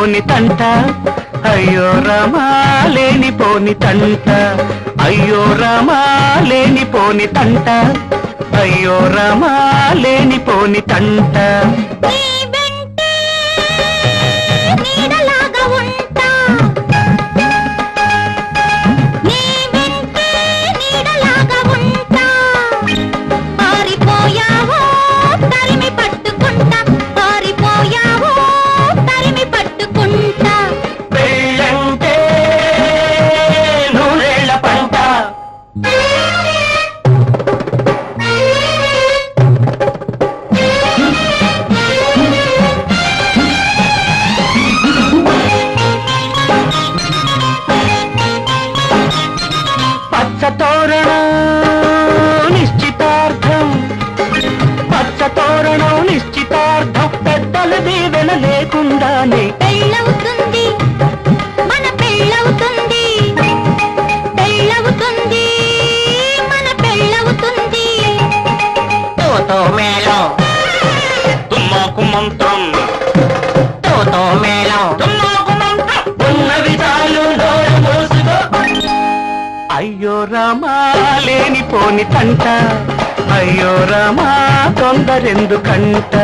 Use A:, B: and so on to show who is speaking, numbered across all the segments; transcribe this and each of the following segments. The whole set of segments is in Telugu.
A: పోని తంట. అయ్యో రమాలేని లేనిపోని తంట. అయ్యో రమాలేని లేనిపోని తంట. అయ్యో రమాలేని లేనిపోని తంట. దీవెన లేకుండానే
B: పెళ్ళవుతుంది మన పెళ్ళవుతుంది. పెళ్ళవుతుంది మన పెళ్ళవుతుంది.
A: తోతో మేళం తుమ్మకు మంత్రం. తోతో మేళం తుమ్మకు మంత్రం. ఉన్న విధాలు నోరు మోసుకో. అయ్యో రామా లేనిపోని తంట. అయ్యో రామా తొందరెందుకంట.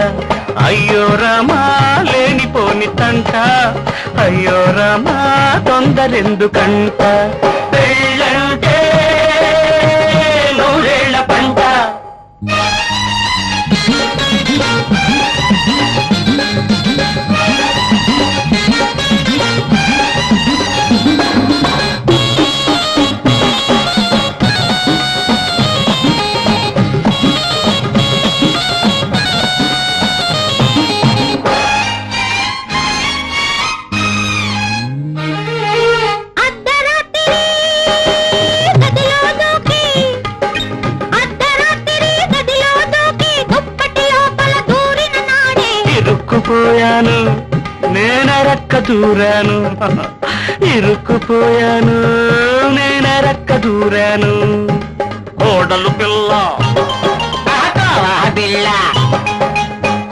A: అయ్యో రామా లేనిపోని తంట. అయ్యో రామా తొందరెందుకంట. ఇరుక్కుపోయాను నేనరక్క దూరాను. ఇరుక్కుపోయాను నేనరక్క దూరాను. కోడలు పిల్ల. బిల్ల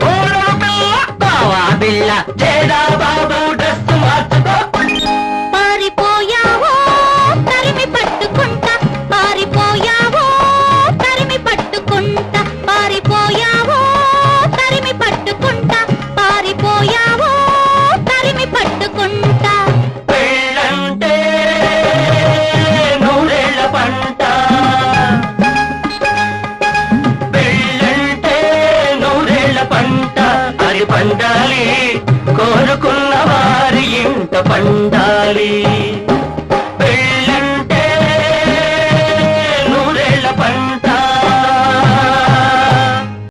A: కోడలు పిల్ల. బిల్ల చేదా బాబు పండాలి. కోరుకున్న వారి ఇంట పండాలి.